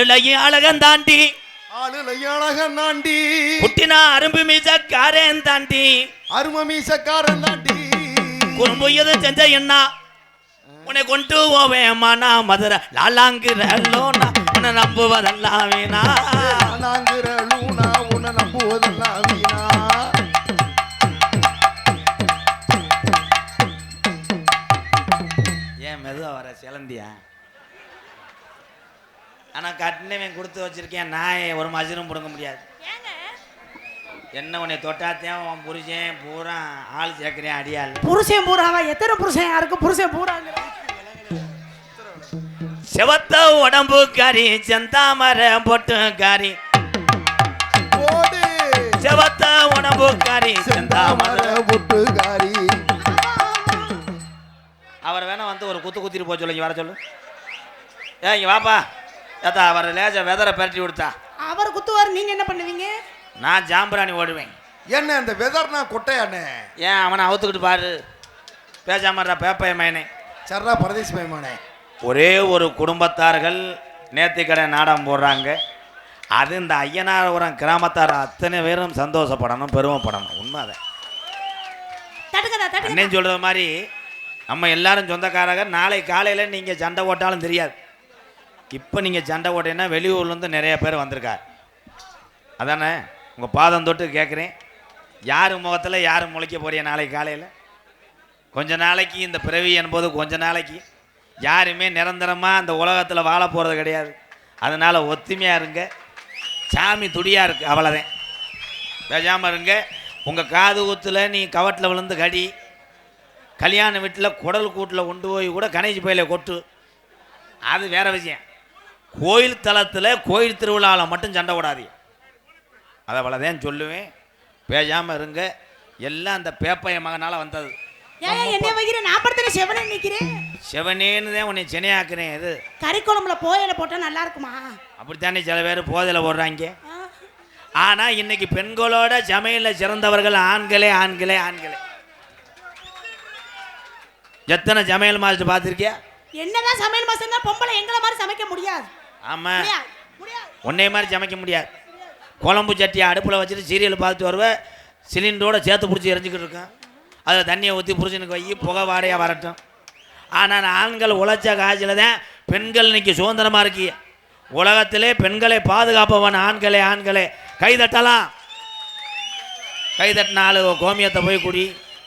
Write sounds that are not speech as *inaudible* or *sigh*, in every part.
ஆளுலையும் அழகன் தாண்டி. ஆளுல அழகன் நாண்டி குட்டினா அரும்பு மீசக்காரன் தாண்டி. அரும மீசக்காரன் தாண்டி. குறும்பு எது செஞ்ச என்ன? உன்னை கொண்டு போவேமானா மதுரை. லாலாங்கிறல்லோனா உன்னை நம்புவதெல்லாம் வீணா. நாங்கிற லூனா உன்னை நம்புவதெல்லாம் வீணா. ஏன் மெதுவா வர சிலந்தியா? ஆனா கட்டினவன் கொடுத்து வச்சிருக்கேன். நான் ஒரு மஜரும் பிடுங்க முடியாது. என்ன உன்னை தொட்டாத்தேன் உன் புருஷன் பூரா ஆள் சேர்க்கிறேன் அடியாள். புருஷன் பூராவா? எத்தனை புருஷன் யாருக்கு புருஷன் பூராங்க செவத்த உடம்பு காரி செந்தாமரை பொட்டு காரி போடு. செவத்த உடம்பு காரி செந்தாமரை. செந்தாமர புட்டுக்காரி. அவர் வேணா வந்து ஒரு குத்து குத்திட்டு போக சொல்லு. இங்க வர சொல்லு. ஏ இங்க வாப்பா. ஏத்தா அவர் லேஜ வெதரை பரட்டி விடுத்தா அவர் குத்துவார் நீங்க என்ன பண்ணுவீங்க? நான் ஜாம்பராணி ஓடுவேன். என்ன இந்த வெதர்னா கொட்டையானே ஏன் அவனை அவுத்துக்கிட்டு பாரு. பேசாமறா பேப்பைய மயனே சர்ரா பரதேசி பயமானே ஒரே ஒரு குடும்பத்தார்கள் நேர்த்திக்கடை நாடகம் போடுறாங்க. அது இந்த ஐயனாரபுரம் கிராமத்தார் அத்தனை பேரும் சந்தோஷப்படணும் பெருமைப்படணும். உண்மை அதை அண்ணன் சொல்கிறது மாதிரி நம்ம எல்லாரும் சொந்தக்காரங்க நாளை காலையில் நீங்கள் சண்டை போட்டாலும் தெரியாது. இப்போ நீங்கள் சண்டை போட்டீங்கன்னா வெளியூர்லேருந்து நிறைய பேர் வந்திருக்கார். அதானே? உங்கள் பாதம் தொட்டு கேட்குறேன் யார் முகத்தில் யார் முளைக்க போறிய நாளைக்கு காலையில்? கொஞ்ச நாளைக்கு இந்த பிறவி என்பது கொஞ்ச நாளைக்கு. யாருமே நிரந்தரமாக அந்த உலகத்தில் வாழ போகிறது கிடையாது. அதனால் ஒத்துமையாக இருங்க. சாமி துடியாக இருக்கு அவ்வளோதான் பேசாமல் இருங்க. உங்கள் காது ஊத்தில் நீ கவட்டில் விழுந்து கடி. கல்யாண வீட்டில் குடல் கூட்டில் கொண்டு போய் கூட கணேஷ் பயில கொட்டு. அது வேறு விஷயம். கோயில் தளத்தில் கோயில் திருவிழாவில் மட்டும் சண்டை விடாதீங்க அதை அவ்வளோதான் சொல்லுவேன். பேசாமல் இருங்க. எல்லாம் அந்த பேப்பைய மகனால் வந்தது. என்ன வைக்கிற? நான் படுத்துற செவனே நிக்கிறேன். சிவனேன்னு தான் உன்னை சென்னையாக்குறேன் இது. கறி குழம்புல போயில போட்டா நல்லா இருக்குமா? அப்படித்தானே சில பேர் போதையில் போடுறாங்க. ஆனால் இன்னைக்கு பெண்களோட சமையலில் சிறந்தவர்கள் ஆண்களே ஆண்களே ஆண்களே. எத்தனை சமையல் மாஸ்டர் பார்த்துருக்கியா? என்னதான் சமையல் தான் பொம்பளை எங்களை மாதிரி சமைக்க முடியாது. ஆமாம் முடியாது முடியாது. உன்னை மாதிரி சமைக்க முடியாது. குழம்பு சட்டியை அடுப்பில் வச்சுட்டு சீரியல் பார்த்துட்டு வருவேன் சிலிண்டரோட சேர்த்து பிடிச்சி எரிஞ்சுக்கிட்டு இருக்கேன். அதில் தண்ணியை ஊற்றி புருஷனுக்கு வை புகை வாடையாக வரட்டும். ஆனால் ஆண்கள் உழைச்ச காய்ச்சல தான் பெண்கள் இன்னைக்கு சுதந்திரமாக இருக்கி. உலகத்திலே பெண்களை பாதுகாப்பவன் ஆண்களே ஆண்களே. கை தட்டலாம். கை தட்டின ஆளு கோமியத்தை போய் குடி.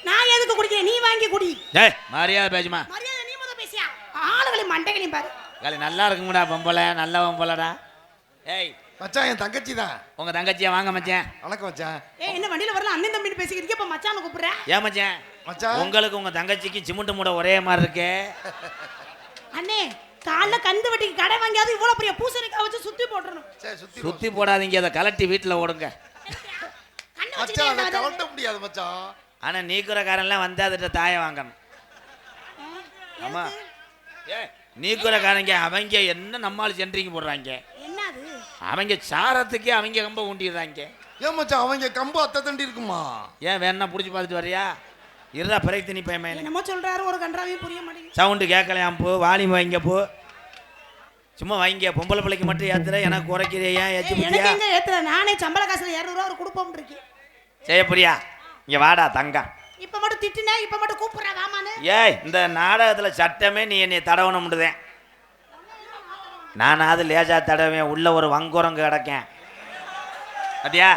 நான் எதுக்கு குடிக்கிறேன்? நீ வாங்கி குடி. டேய் மரியாதை பேசுமா. மரியாதை நீ முத பேசியா? ஆளுகளையும் மண்டைகளையும் பாரு. காலி நல்லா இருக்குங்கடா பொம்பளை நல்ல பொம்பளைடா. ஏய் மச்சான் என் தங்கச்சி தான் உங்கள் தங்கச்சியை வாங்க மச்சான். வணக்கம் மச்சான். ஏ என்ன வண்டியில வரல? அண்ணன் தம்பின்னு பேசிக்கிறீங்க இப்ப மச்சான கூப்பிடுற? ஏன் மச்சான்? மச்சான். உங்களுக்கு உங்க தங்கச்சிக்கு சிமெண்ட் மூட ஒரே மாதிரி இருக்கே. அண்ணே காலைல கந்து வட்டிக்கு கடை வாங்கியாவது இவ்வளவு பெரிய பூசணிக்காய் வச்சு சுத்தி போட்டுறணும். சரி சுத்தி போடாதீங்க அதை கலட்டி வீட்டில் ஓடுங்க. கண்ணை மச்சான் அதை கலட்ட முடியாது மச்சான். ஆனா நீக்குறக்காரன்லாம் வந்து அதுட்ட தாயை வாங்கணும். ஆமா. ஏ நீக்குறக்காரங்க அவங்க என்ன நம்மால் சென்ட்ரிங் போடுறாங்க. என்னது? அவங்க சாரத்துக்கே அவங்க கம்ப ஊண்டிடுறாங்க. ஏன் மச்சான் அவங்க கம்பு அத்தை தண்டி இருக்குமா? ஏன் வேணா பிடிச்சி பார்த்துட்டு வரியா? இருடா பிறகு திணி பயமே என்னமோ சொல்றாரு ஒரு கன்றாவையும் புரிய மாட்டேங்குது. சவுண்டு கேட்கலையாம் போ வாலிம் வைங்க போ. சும்மா வைங்க பொம்பளை பிள்ளைக்கு மட்டும் ஏத்துற எனக்கு குறைக்கிறியா ஏச்சு ஏய், எனக்கு எங்க ஏத்துற? நானே சம்பள காசுல இரநூறுவா ஒரு கொடுப்போம் இருக்கேன் செய்யப்படியா இங்க வாடா தங்கம். இப்ப மட்டும் திட்டுனே இப்ப மட்டும் கூப்பிடுற வாமான்னு. ஏய் இந்த நாடகத்துல சட்டமே நீ என்னை தடவணும் முடிதேன் நானாவது லேசா தடவேன் உள்ள ஒரு வங்குரங்கு கிடக்கேன். அப்படியா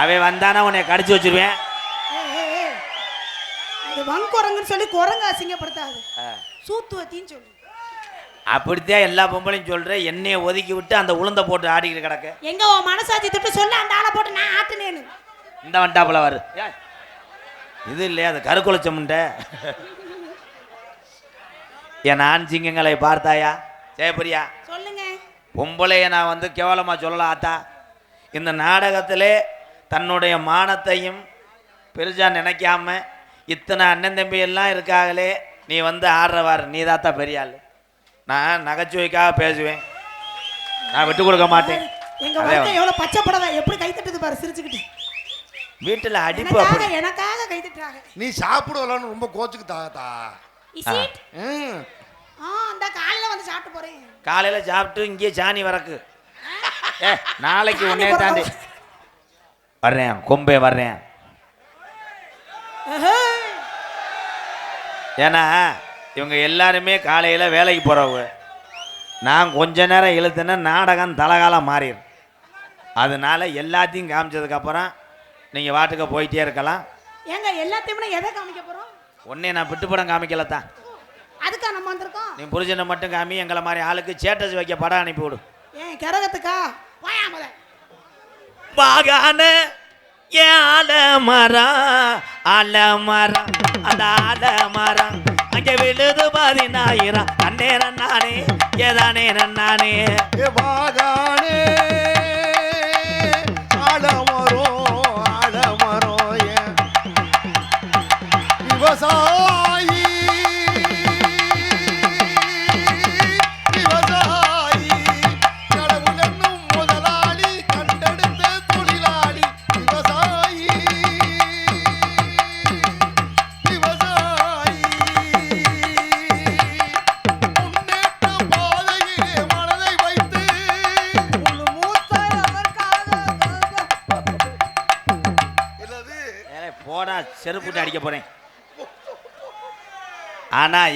அவன் வந்தானா உன்னை கடிச்சு வச்சிருவேன். அது வங்குரங்குன்னு சொல்லி குரங்கு அசிங்கப்படுத்தாது. சூத்துவத்தின்னு சொல்லு. அப்படித்தான் எல்லா பொம்பளையும் சொல்றேன் என்னைய ஒதுக்கி விட்டு அந்த உளுந்த போட்டு ஆடிக்கிட்டு கிடக்க. எங்க உன் மனசாட்சி திட்டு சொல்ல அந்த ஆளை போட்டு நான் ஆட்டுனேன்னு. இந்த வண்டாப்புல வரு. இது இல்லையா அது கருக்குளச்சமுண்ட என் ஆண் சிங்கங்களை பார்த்தாயா? ஜெயபிரியா சொல்லுங்க. பொம்பளைய நான் வந்து கேவலமாக சொல்லலாம் ஆத்தா. இந்த நாடகத்திலே தன்னுடைய மானத்தையும் பெருசாக நினைக்காம இத்தனை அண்ணன் தம்பி எல்லாம் இருக்காங்களே நீ வந்து ஆடுறவாரு நீ தாத்தா பெரிய ஆள் நான் நகைச்சுவைக்காக பேசுவேன். நான் விட்டு கொடுக்க மாட்டேன். எங்க எவ்வளவு பச்சை புடவை எப்படி கை தட்டுது பாரு சிரிச்சுக்கிட்டு. வீட்டில் அடிப்பு அப்படி. எனக்காக கை தட்டுறாங்க. நீ சாப்பிடுவலான்னு ரொம்ப கோச்சுக்கு தாத்தா ஆ. அந்த காலையில வந்து சாப்பிட்டு போறேன். காலையில் சாப்பிட்டு இங்கேயே சாணி வரக்கு ஏ நாளைக்கு உன்னே தாண்டி. வர்றேன் கொம்பே வர்றேன். ஏன்னா இவங்க எல்லாருமே காலையில் வேலைக்கு போகிறவங்க நான் கொஞ்ச நேரம் இழுத்துனா நாடகம் தலகாலம் மாறிடும். அதனால எல்லாத்தையும் காமிச்சதுக்கப்புறம் நீங்கள் வாட்டுக்கு போயிட்டே இருக்கலாம். ஏங்க எல்லாத்தையுமே எதை காமிக்க போறோம்? உன்னே நான் விட்டு படம் காமிக்கல தான் அதுக்கா நம்ம வந்திருக்கோம். நீ புரிஜனை மட்டும் காமி எங்களை மாதிரி ஆளுக்கு சேட்டஸ் வைக்க படம் அனுப்பி விடு. ஏன் கிரகத்துக்கா? வாயா முத பாகான ஏன் ஆலமரம் ஆலமரம் அந்த ஆலமரம் அங்கே விழுது பதினாயிரம். அந்நேரம் நானே ஏதானே நானே ஏ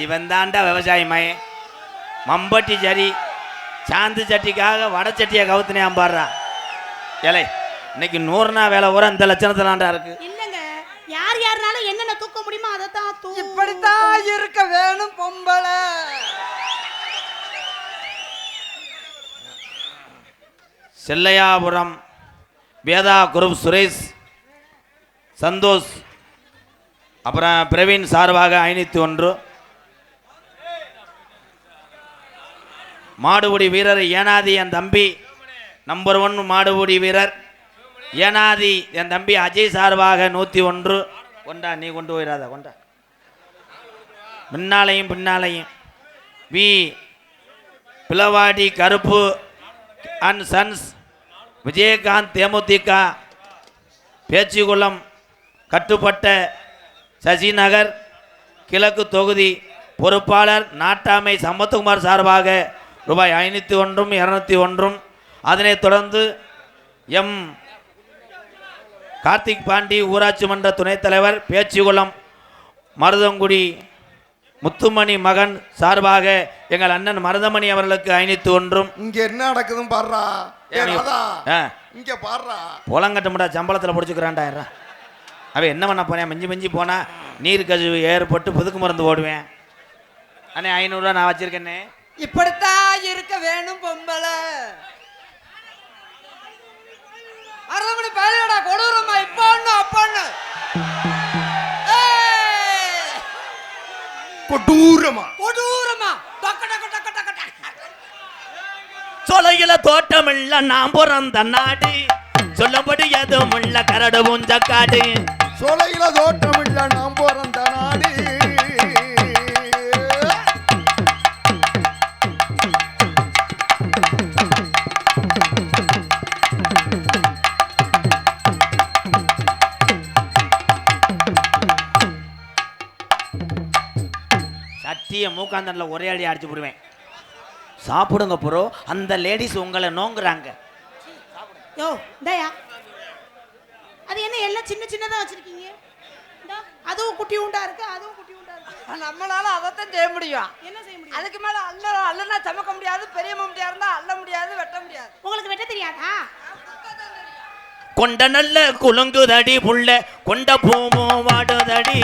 இவன் தாண்டா விவசாயி மயன் மம்பட்டி சரி சாந்து சட்டிக்காக வடை சட்டியை கவுத்துனேன் பாடுறான் ஏலே இன்னைக்கு நூறு நாள் வேலை பூரா இந்த லட்சணத்துலாண்டா இருக்கு. இல்லங்க யார் யாருனாலும் என்னென்ன தூக்க முடியுமோ அதை தான் தூ இப்படித்தான் இருக்க வேணும் பொம்பளை. செல்லையாபுரம் வேதா குரூப் சுரேஷ் சந்தோஷ் அப்புறம் பிரவீன் சார்பாக ஐநூற்றி ஒன்று. மாடுபுடி வீரர் ஏனாதி என் தம்பி. நம்பர் ஒன் மாடுபுடி வீரர். ஏனாதி என் தம்பி அஜய் சார்பாக நூற்றி ஒன்று. கொண்டா நீ கொண்டு போயிடாத கொண்டா. முன்னாலையும் பின்னாலையும். V. பிளவாடி Karuppu and sons Vijayakanth தேமுதிக. பேச்சுக்குளம் கட்டுப்பட்ட சசிநகர். கிழக்கு தொகுதி பொறுப்பாளர் நாட்டாமை சம்பத்குமார் சார்பாக ரூபாய் ஐநூற்றி ஒன்றும் இரநூத்தி ஒன்றும். அதனைத் தொடர்ந்து எம். கார்த்திக் பாண்டி ஊராட்சி மன்ற துணைத் தலைவர் பேச்சிக்குளம் மருதங்குடி முத்துமணி மகன் சார்பாக எங்கள் அண்ணன் மருதமணி அவர்களுக்கு ஐநூற்றி ஒன்றும். இங்க என்ன நடக்குதுன்னு பாடுறா இங்க பாடுறா புலங்கட்ட முடா சம்பளத்தில் பிடிச்சிக்கிறான்டாயிரா அவன் என்ன பண்ண போனேன் மிஞ்சி மிஞ்சி போனா நீர் கசிவு ஏற்பட்டு புதுக்கு மருந்து ஓடுவேன் அண்ணே ஐநூறுரூவா நான் வச்சிருக்கேனே இப்படித்தான் இருக்க வேணும் பொம்பளை. அறுபது பேரோட கொடூரமா இப்ப ஒண்ணு அப்ப ஒண்ணு! கொடூரமா? கொடூரமா. டொக்க டொக்க டொக்க டொக்க டொக்க. சொலையில தோட்டமில்ல நான் பிறந்த நாடு. சொல்லும்படி எதுவும் உள்ள கரடு உஞ்ச காடு. சோலையில தோட்டம் இல்ல நாம் பிறந்த நாடு. சட்டியை மூக்காந்தனில் ஒரே அடி அடிச்சு விடுவேன் சாப்பிடுங்க ப்ரோ. அந்த லேடிஸ் உங்களை நோங்குறாங்க. யோ இந்தாயா. அது என்ன எல்லாம் சின்ன சின்னதா வச்சிருக்கீங்க? இந்தா, அதுவும் குட்டி உண்டா இருக்கு அதுவும் குட்டி உண்டா இருக்கு. நம்மளால அதைத்தான் செய்ய முடியும். என்ன செய்ய முடியும்? அதுக்கு மேல அல்ல அல்லனா சமக்க முடியாது பெரிய முடியா இருந்தா அள்ள முடியாது வெட்ட முடியாது. உங்களுக்கு வெட்ட தெரியாதா? கொண்ட நல்ல குலுங்குதடி புள்ள கொண்ட பூமோ வாடுதடி.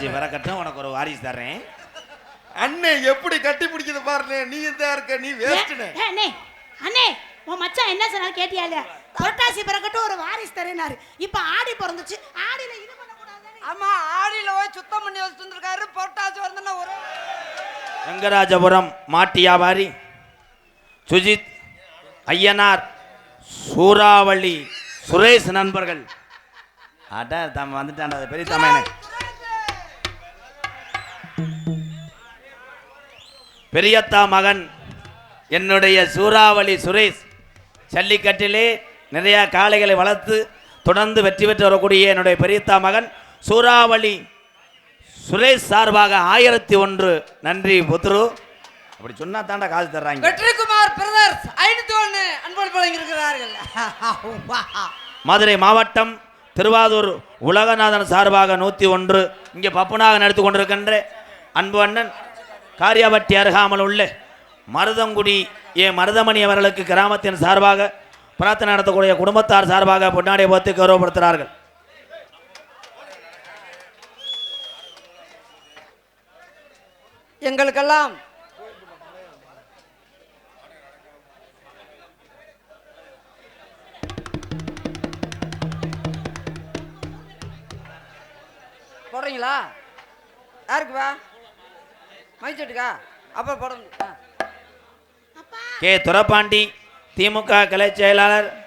புரட்டாசி வரக்கட்டும் உனக்கு ஒரு வாரிசு தர்றேன். அண்ணே எப்படி கட்டி பிடிக்குது பாருண்ணே. நீ தான் இருக்க நீ வேஸ்ட்னே அண்ணே அண்ணே உன் மச்சான் என்ன சொன்னாரு கேட்டியா இல்லையா புரட்டாசி பிறக்கட்டும் ஒரு வாரிசு தரேனாரு இப்ப ஆடி பிறந்துச்சு. ஆடியில இது பண்ணக்கூடாதுன்னு ஆமா ஆடியில போய் சுத்தம் பண்ணி வச்சுட்டு இருந்திருக்காரு பொட்டாச்சு வந்து ஒரு வெங்கராஜபுரம் மாட்டு வியாபாரி சுஜித் ஐயனார் சூறாவளி சுரேஷ் நண்பர்கள். அட தம் வந்துட்டான் பெரிய தமிழ் பெரியத்தா மகன் என்னுடைய சூறாவளி சுரேஷ் ஜல்லிக்கட்டிலே நிறைய காளைகளை வளர்த்து தொடர்ந்து வெற்றி பெற்று வரக்கூடிய என்னுடைய பெரியத்தா மகன் சூறாவளி சுரேஷ் சார்பாக ஆயிரத்தி ஒன்று. நன்றி புத்ரு. அப்படி சொன்னா தாண்டா காசு தர்றாங்க. வெற்றிக்குமார் பிரதர்ஸ் ஐநூத்தி ஒண்ணு அன்போடு வழங்கியிருக்கிறார்கள் *laughs* மதுரை மாவட்டம் திருவாரூர் உலகநாதன் சார்பாக நூற்றி ஒன்று. இங்கே பப்புனாக நடத்தி கொண்டிருக்கின்ற அன்பு அண்ணன் காரியாபட்டி அருகாமல் உள்ள மருதங்குடி ஏ மருதமணி அவர்களுக்கு கிராமத்தின் சார்பாக பிரார்த்தனை நடத்தக்கூடிய குடும்பத்தார் சார்பாக பொன்னாடை போத்து கௌரவப்படுத்துகிறார்கள். எங்களுக்கெல்லாம் போடுறீங்களா? யாருக்குப்பா மைச்சட்டுக்கா அப்புறம் ஆ. கே. துரப்பாண்டி திமுக கிளை செயலாளர்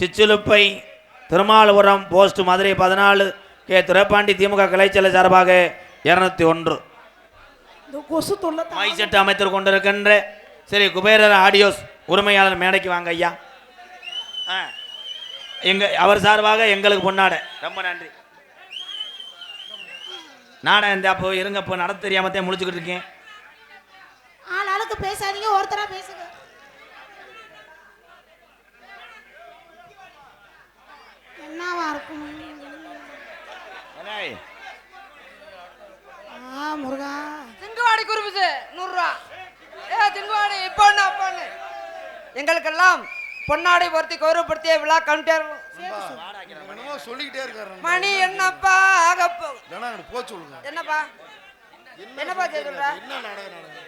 சிச்சுலுப்பை திருமாலபுரம் போஸ்ட் மதுரை பதினாலு கே. துரப்பாண்டி திமுக கிளை செயலர் சார்பாக இருநூத்தி ஒன்று. இந்த கொசு தொல்லை தாங்க- மைசெட் அமைத்து கொண்டிருக்கின்ற சரி குபேரர் ஆடியோஸ் உரிமையாளர் மேடைக்கு வாங்க ஐயா. ஆ. எங்க அவர் சார்பாக எங்களுக்கு பொன்னாட ரொம்ப நன்றி. நாடகம் இந்த அப்போ இருங்க இப்போ நடத்த தெரியாமத்தே முடிச்சுக்கிட்டு இருக்கேன். ஆள் ஆளுக்கு பேசாதீங்க ஒருத்தரா பேசுங்க. என்னவா இருக்கும்? ஆ முருகா. திங்குவாடி குருபிசு நூறுரூவா. ஏ திங்குவாடி இப்போ ஒன்று எங்களுக்கெல்லாம் பொன்னாடை பொருத்தி கௌரவப்படுத்திய விழா கவுண்டர் என்னமோ சொல்லிக்கிட்டே இருக்காரு மணி என்னப்பா போக சொல்லுங்க. என்னப்பா? என்னப்பா சொல்ற என்ன நாடகம் நாடகம்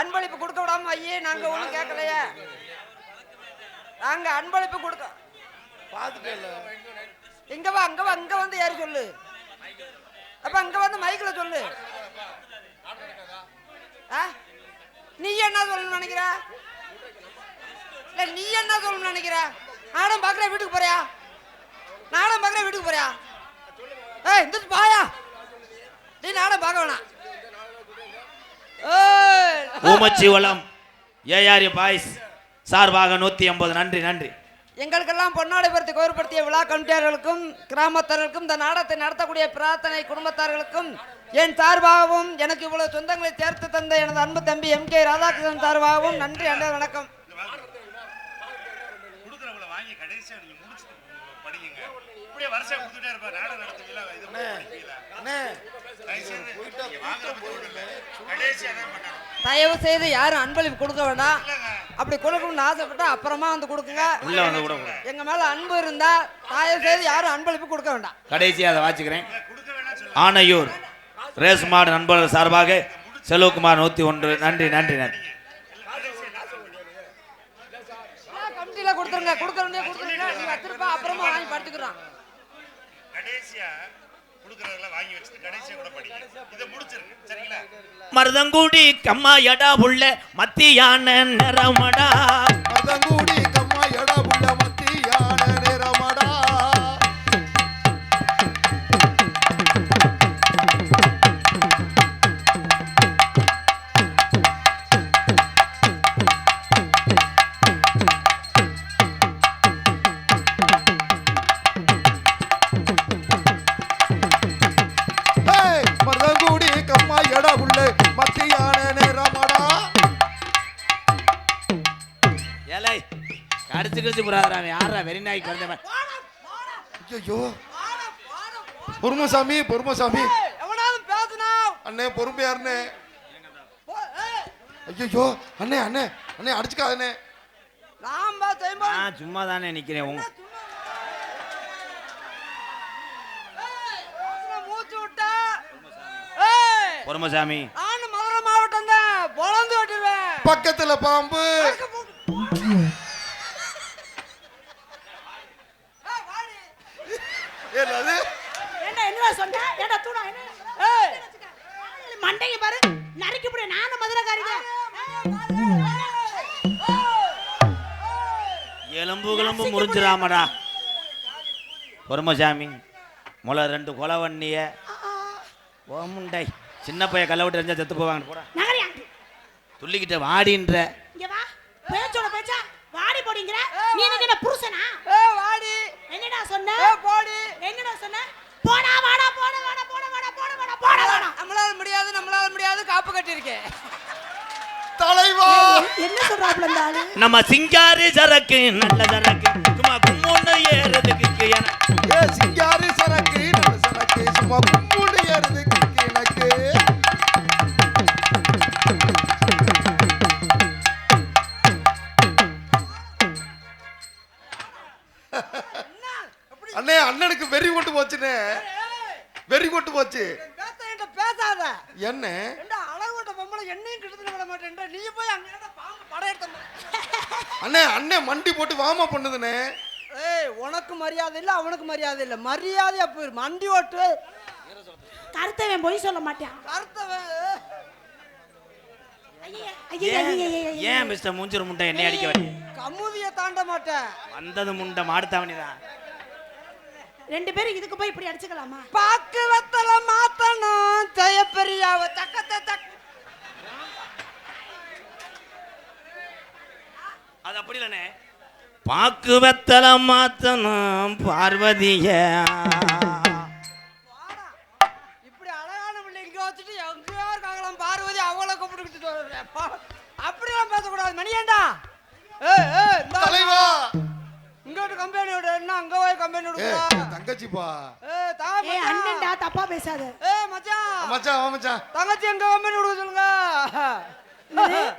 அன்பளிப்பு கொடுக்க விடாம ஐயே நாங்க ஒண்ணும் கேட்கலையே. நாங்க அன்பளிப்பு கொடுக்க இல்லை இங்க வா அங்க வா அங்க வந்து ஏறி சொல்லு. அப்ப அங்க வந்து மைக்ல சொல்லு? நீ என்ன சொல்லணும்னு நினைக்கிற? இல்ல நீ என்ன சொல்லணும்னு நினைக்கிற? நானும் பாக்குற வீட்டுக்கு போறியா? நானும் பாக்குற வீட்டுக்கு போறியா? ஏய் இந்த பாயா நீ நானும் பார்க்க வேணாம். ஊமச்சி வளம் ஏஆர் பாய்ஸ் சார்பாக நூற்றி ஐம்பது நன்றி நன்றி. எங்களுக்கெல்லாம் பொன்னாடை பருத்தி கௌரவப்படுத்திய விழா கமிட்டியாளர்களுக்கும் கிராமத்தார்களுக்கும் இந்த நாடகத்தை நடத்தக்கூடிய பிரார்த்தனை குடும்பத்தார்களுக்கும் என் சார்பாகவும் எனக்கு இவ்வளவு சொந்தங்களை சேர்த்து தந்த எனது அன்பு தம்பி எம் கே ராதாகிருஷ்ணன் சார்பாகவும் நன்றி அண்ணா வணக்கம். வாங்கி கடைசியா நீங்க முடிச்சுட்டு படிங்க. இப்படியே வருஷம் கொடுத்துட்டே இருப்பார் நாடகம் நடத்துவீங்களா இது. கடைசியா தயவு செய்து யாரும் அன்பளிப்பு கொடுக்க வேண்டாம். அப்படி கொடுக்கணும்னு ஆசைப்பட்டா அப்புறமா வந்து கொடுக்குங்க. எங்க மேல அன்பு இருந்தா தயவு செய்து யாரும் அன்பளிப்பு கொடுக்க வேண்டாம். கடைசியாக அதை வாச்சிக்கிறேன் ஆனையூர் ரேஸ் மாடு நண்பர்கள் சார்பாக செல்வகுமார் நூற்றி ஒன்று. நன்றி நன்றி நன்றி. கொடுத்துருங்க கொடுக்குறவனே கொடுத்துருங்க நீ வச்சிருப்பா அப்புறமா வாங்கி படிச்சுக்கிறான் கடைசியா மருதங்குடி கம்மா எடா உள்ள மத்தியான நிறமடா மதங்கூடி பொறுமசாமி பொறுமசாமி. அண்ணே பொறுமையா அண்ணே ஐயோ அண்ணே அண்ணே அண்ணே அடிச்சுக்காதண்ணே. சும்மா தானே நிற்கிறேன் உங்க மூச்சு விட்டா? ஏய். பொறுமசாமி. நானும் மதுரை மாவட்டம் தான் பொழந்து விட்டுருவேன் பக்கத்துல பாம்பு ஏதாவது ஏண்டா என்ன சொன்ன ஏண்டா தூணா என்ன ஏய் மண்டையை பாரு? நறுக்கி போடு நானும் மதுரைக்காரிங்க. எலும்பு கிளம்பு முறிஞ்சிராமடா. பொறுமசாமி முளை ரெண்டு கொலை வண்ணிய. ஓமுண்டை சின்ன பையன் கல்ல விட்டு எரிஞ்சா செத்து போவாங்க போடா. நகரியா துள்ளிக்கிட்ட வாடின்ற. பேச்சோட பேச்சா. வாடி போடிங்கிற. நீ என்ன புருஷனா? ஏ வாடி. என்னடா சொன்ன? ஏ போடி. என்னடா சொன்ன போடா வாடா போடா வாடா போடா வாடா போடா வாடா போடா வாடா நம்மளால முடியாது நம்மளால முடியாது காப்பு கட்டியிருக்கேன் தலைவா என்ன சொல்றாப்ல இந்த ஆளு? நம்ம சிங்காரி சரக்கு நல்ல சரக்கு. சும்மா கும்மொன்னு ஏறதுக்கு ஏ சிங்காரி சரக்கு நல்ல சரக்கு. சும்மா கும்புண்டு ஏறுதுக்கு எனக்கு. அண்ணே அண்ணனுக்கு வெறி கொண்டு போச்சுனே வெறி கொண்டு போச்சு. பேசாத. என்ன? என்னையும் கிட்டத்துல விட மாட்டேன்டா நீ போய் அங்க ஏன்டா பாம்பு படம் எடுத்த அண்ணே அண்ணே மண்டி போட்டு வாமா பண்ணுதுனே ஏய் உனக்கு மரியாதை இல்ல அவனுக்கு மரியாதை இல்ல. மரியாதையா போயிரு. மண்டி ஓட்டு. கருத்தவன் பொய் சொல்ல மாட்டான். கருத்தவன். ஏன் மிஸ்டர் மூஞ்சூர் முண்டை என்னை அடிக்க வேண்டிய கமுதிய தாண்ட மாட்டேன். வந்தது முண்டை மாடுத்தாவணி தான் ரெண்டு பேரும் இதுக்கு போய் இப்படி அடிச்சுக்கலாமா? பாக்கு வெத்தல மாத்தணும். ஜெயப்பெரியாவ தக்கத்த தக்க அது அப்படி இல்லைண்ணே. பாக்கு வெத்தல மாத்தணும் பார்வதிய. இப்படி அழகான பிள்ளை இங்க வச்சுட்டு எங்கேயோ இருக்காங்களாம் பார்வதி அவளை கூப்பிட்டுக்கிட்டு அப்படியெல்லாம் பேசக்கூடாது. மணியேண்டா. தலைவா. இங்கோட்டு கம்பெனி விடு என்ன அங்க போய் கம்பெனி ஏ விடுறா தங்கச்சிப்பா. ஏய் தா ஏ. அண்ணன்டா தப்பா பேசாத. ஏய் மச்சான். மச்சான் வா மச்சான். தங்கச்சி எங்க கம்பெனி விடுக்க சொல்லுங்க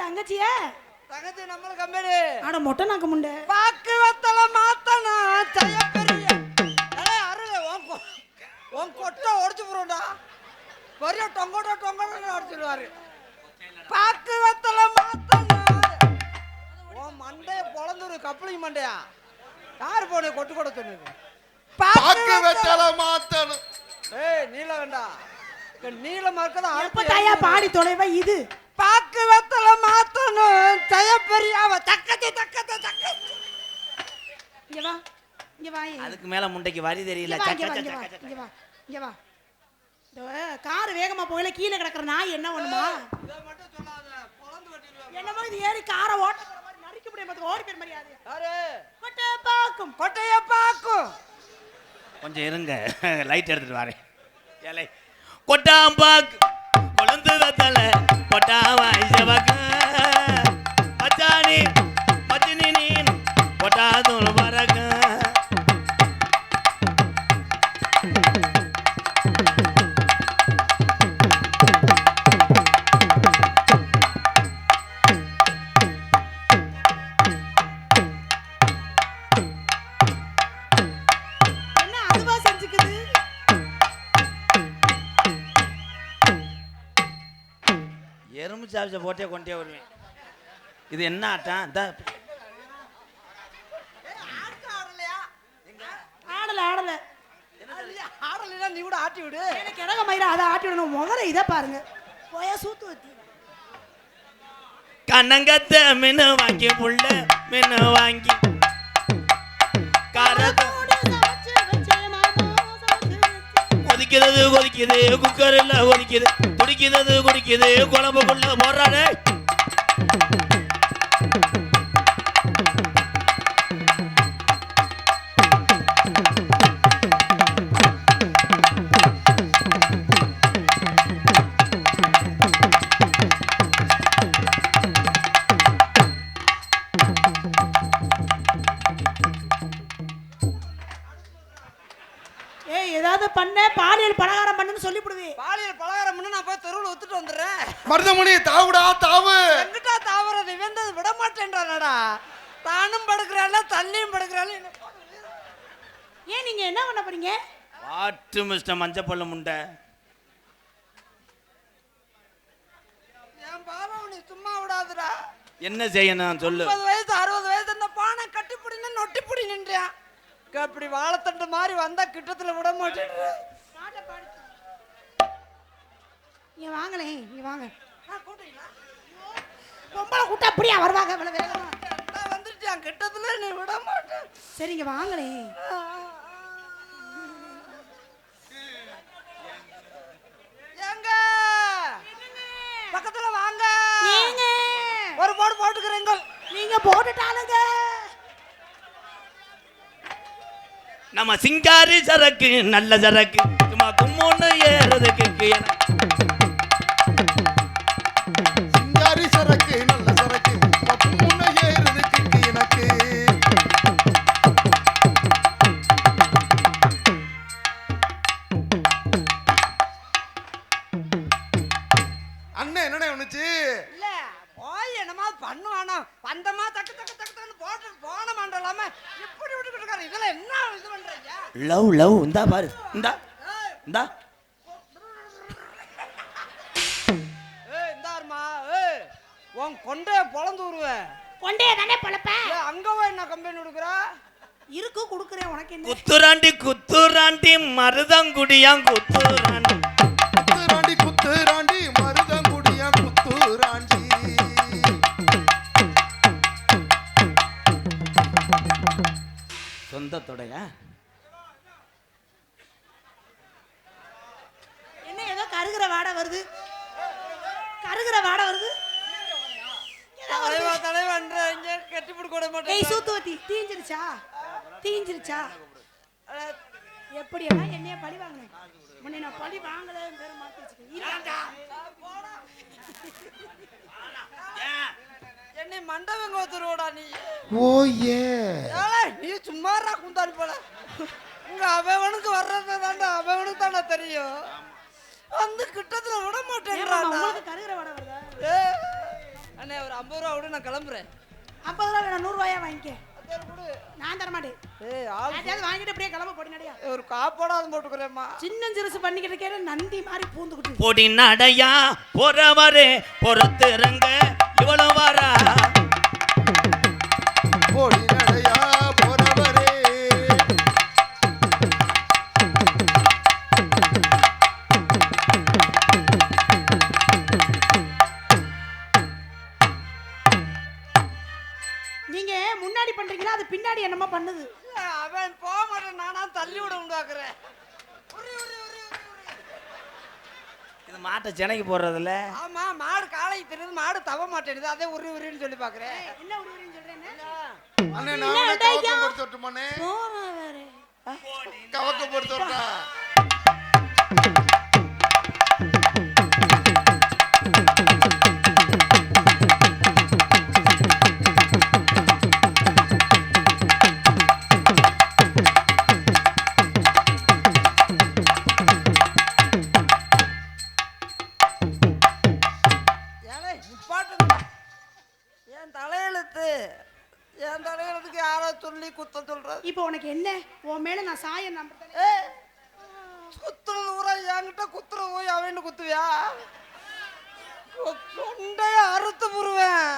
தங்கச்சிய? தங்கச்சி நம்மள கம்பெனி. ஆட மொட்டை நாக்கு முண்டை. பாக்கு வத்தல மாத்தணும் ஜெயப்பெரிய. ஏய் அருளே உன் கொட்டை உடைச்சு போறோம்டா பெரிய டொங்கோட டொங்கோட அடிச்சிடுவாரு பாக்கு வத்தல மாத்தணும் உன் மண்டைய பொழந்துரு கப்பலிங் மண்டையா? யார் போன கொட்டு கொட சொன்னது பாக்கு வெத்தல மாத்தணும். ஏய் நீல வேண்டாம் எப்ப தாயா பாடி தொலைவா இது? பாக்கு வெத்தல மாத்தணும் ஜெயப்பெரியாவ தக்கத்தி தக்கத்தி தக்கத்தி. இங்க வா இங்க வா. அதுக்கு மேல முண்டைக்கு வரி தெரியல. இங்க வா, சக்க, இங்க வா, இங்க வா, கார் வேகமா போகல கீழே கிடக்குற நாய் என்ன பண்ணுமா இதை மட்டும் சொல்லாத பொழந்து கட்டிடுவேன் என்னமோ இது ஏறி காரை ஓட்ட மாதிரி நறுக்கி முடிய பார்த்து ஓடி போய் மரியாதை யாரு? கொட்டை பாக்கும் கொட்டைய பாக்கும் கொஞ்சம் இருங்க. *laughs* லைட் எடுத்துட்டு வரேன். ஏலே. கொட்டாம்பாக்கு கொட்டாவாய் போட்டே கொண்டே வருவேன். இது என்ன ஆட்டம்? இந்த. ஆடல ஆடல. ஆடலைன்னா நீ கூட ஆட்டி விடு. எனக்கு கிடக மயிரா அதை ஆட்டி விடணும். முதல்ல இதை பாருங்க. போயா சூத்து வத்தி. கண்ணங்கத்த மீன் வாங்கி புள்ள மீன் வாங்கி. காரத்தை கொதிக்கிறது கொதிக்குது குக்கரில் கொதிக்குது குடிக்கிறது குடிக்குது குழம்புக்குள்ள போடுறானே. ஏய் ஏதாவது பண்ண பாலியல் பலகாரம் பண்ணுன்னு சொல்லிவிடுவே பாலியல் பலகாரம் பண்ணி நான் போய் தெருவில் ஒத்துட்டு வந்துடுறேன். மருதமணி தாவுடா தாவு. எங்கிட்டா தாவறது? வெந்தது விட மாட்டேன்றானடா தானும் படுக்கிறாள் தள்ளியும் படுக்கிறாள்? ஏன் நீங்க என்ன பண்ண போறீங்க? வாட்டு மிஸ்டர் மஞ்சப்பள்ள முண்டை. என் பாவம் உன்னை சும்மா விடாதுடா. என்ன செய்யணும் சொல்லு. முப்பது வயசு அறுபது வயசு இந்த பானை கட்டி பிடின்னு நொட்டி பிடி நின்றான். அப்படி வாழைத்தண்டு மாதிரி வந்தா கிட்டத்துல விட மாட்டேன் இங்க வாங்களே இங்க வாங்க. பொம்பளை கூட்ட அப்படியா வருவாங்க இவ்வளவு வேகமா? வந்துட்டான். கிட்டத்துல நீ விட மாட்டேன். சரிங்க வாங்களே எங்க பக்கத்துல வாங்க ஏங்க ஒரு போடு போட்டுக்கிறேங்க நீங்க நம்ம சிங்காரி சரக்கு நல்ல சரக்கு. சும்மா கும்முன்னு ஏறதுக்கு பாரு. இந்தா இந்தா. ஏய் இந்தாருமா ஏய் உன் கொண்டைய பொழந்து விடுவேன். கொண்டே தானே பழப்ப? ஏய் அங்க போய் என்ன கம்பெனி கொடுக்குற இருக்கு குடுக்குறேன் உனக்கு குத்துராண்டி குத்துராண்டி மருதங்குடியாம் குத்துராண்டி குத்துராண்டி குத்துராண்டி மருதங்குடியா குத்துராண்டி சொந்தத்தோடையா என்ன ஏதோ கருகிற வாடை வருது? கருகிற வாடை வருது. தலைவா தலைவன்ற இங்க கட்டி பிடி கூட ஏய் மாட்டேன் சூத்துவத்தி தீஞ்சிருச்சா? தீஞ்சிருச்சா? எப்படி எல்லாம் என்னைய பழி வாங்கினேன்? உன்னை நான் பழி வாங்கல பேர் மாத்தி வச்சுக்கேன் என்னை மண்டபங்க நீ. ஓ ஏ. நீ சும்மாரா குந்தாரி போல. உங்க அவனுக்கு வர்றது தாண்டா அவனுக்கு தாண்டா தெரியும். வந்து கிட்டத்துல விட மாட்டேன்றான் உங்களுக்கு கருகிற வாடை வருதா? அண்ணே ஒரு ஐம்பது ரூபா விடு நான் கிளம்புறேன். ஐம்பது ரூபா வேணும் நூறு ரூபாயா வாங்கிக்க. நான் தர மாட்டேன் ஏய் ஆள் வாங்கிட்டு அப்படியே கிளம்ப போடினடியா ஒரு காப்போடாது போட்டுக்கிறேம்மா. சின்ன சிறுசு பண்ணிக்கிட்டு இருக்கேன் நந்தி மாதிரி பூந்துக்கிட்டு பொடி நடையா பொறவரே பொறுத்திருங்க இவ்வளவு வரா. போடி பின்னாடி என்னமோ பண்ணுது. இல்ல, அவன் போக மாட்டேன் நானா தள்ளி விட உண்டாக்குறேன். உரி, உரி, உரி, உரி, உரி. இது மாட்டை சென்னைக்கு போடுறதில்ல ஆமா மாடு காலைக்கு தெரியுது மாடு தவ மாட்டேங்குது அதே உரி உரின்னு சொல்லி பாக்குறேன். என்ன உருவரின்னு சொல்றேன்னு அண்ணே நான் கவக்கம் போமா வேற. கவக்கம் வரட்டா என் தலையெழுத்து என் தலையெழுத்துக்கு யாரோ சொல்லி குத்த சொல்றது இப்போ உனக்கு என்ன? உன் மேல நான் சாயம் நம்புறேன். ஏ குத்துறது ஊரா என்கிட்ட குத்துறது போய் அவன் குத்துவியா? கொண்டைய அறுத்து புருவேன்.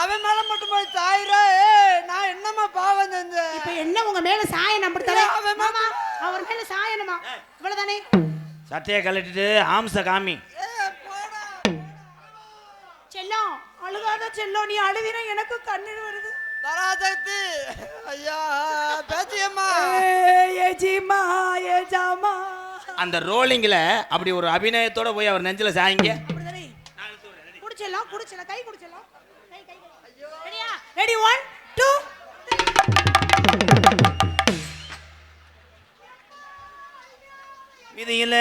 அவன் மேல மட்டும் போய் சாயிரா? ஏ நான் என்னம்மா பாவம் செஞ்சேன்? இப்போ என்ன உங்க மேல சாயம் நம்புறதானே ஏய், அவன் மாமா அவர் மேல சாயணுமா? இவ்வளவுதானே? சட்டையை கழட்டிட்டு ஆம்ச காமி. அழுகாத செல்லம் நீ அழுவினா எனக்கு கண்ணீர் வருது. பராசக்தி ஐயா பேச்சியம்மா ஏஜிமா ஏஜாமா அந்த ரோலிங்கில் அப்படி ஒரு அபிநயத்தோட போய் அவர் நெஞ்சில் சாய்ங்க. அப்படிதானே? குடிச்சலாம் குடிச்சலாம் கை குடிச்சலாம் கை கை ரெடியா? ரெடி ஒன் டூ விதியில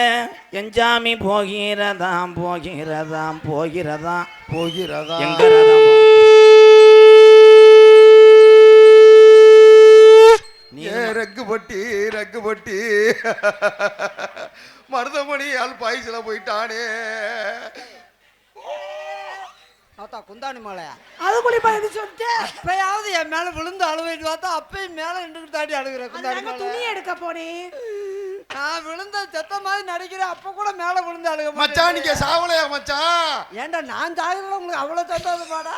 எஞ்சாமி போகிறதாம் போகிறதாம் போகிறதாம் போகிறதா? எங்க ரதம் ஏ ரக்கு பட்டி ரக்கு பட்டி. மருதமணி ஆள் பாய்ச்சல போயிட்டானே. ஆத்தா குந்தாணி மாலையா? அதுக்குள்ளே பதில் சொல்லிட்டேன் அப்பயாவது என் மேல விழுந்து அழுவேன்னு பார்த்தா அப்பயும் மேல நின்றுட்டு தாண்டி அழுகுற குந்தாணி துணி எடுக்க போனேன் நான் விழுந்த செத்த மாதிரி நடிக்கிறேன். அப்ப கூட மேல விழுந்து அழுக மச்சான் நீங்க சாவலையா மச்சான்? ஏன்டா நான் ஜாகிரத உங்களுக்கு அவ்வளவு சந்தோஷம் பாடா